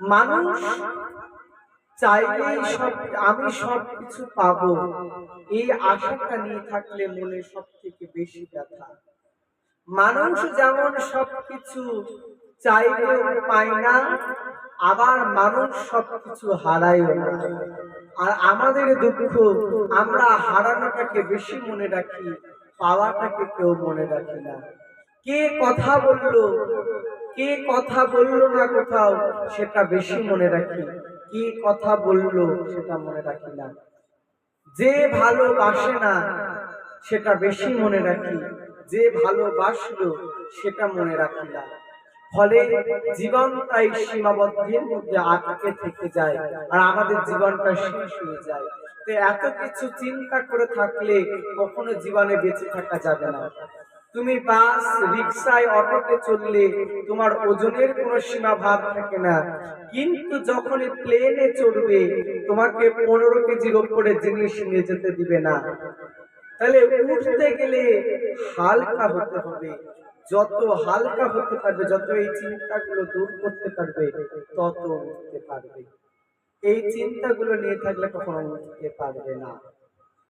মানুষ চাইলেই সব আমি সব কিছু পাবো। এই আশাটা নিয়ে থাকলে মনে সব থেকে বেশি ব্যথা। মানুষ যেমন সবকিছু চাইলেও পায় না, আবার মানুষ সবকিছু হারায়ও না। আর আমাদের দুঃখ, আমরা হারানোটাকে বেশি মনে রাখি, পাওয়াটাকে কেউ মনে রাখি না। কে কথা বলল? কে কথা বলল না কোথাও? সেটা বেশি মনে রাখি। কে কথা বলল সেটা মনে রাখি না। যে ভালোবাসে না, সেটা বেশি মনে রাখি। যে ভালোবাসলো, সেটা মনে রাখি না। ফলে জীবন তাই সীমাবদ্ধের মধ্যে আটকে থেকে যায় আর আমাদের জীবনটা শেষ হয়ে যায়। তো এত কিছু চিন্তা করে থাকলে কখনো জীবনে বেঁচে থাকা যাবে না। তুমি বাস রিক্সায় অটোতে চললে তোমার ওজনের কোনো সীমা ভাব থাকে না। কিন্তু যখন প্লেনে চড়বে, তোমাকে পনেরো কেজির ওপরে জিনিস নিয়ে যেতে দিবে না। তাহলে উঠতে গেলে হালকা হতে হবে। যত হালকা হতে পারবে, যত এই চিন্তাগুলো দূর করতে পারবে, তত উঠতে পারবে। এই চিন্তাগুলো নিয়ে থাকলে কখনো উঠতে পারবে না।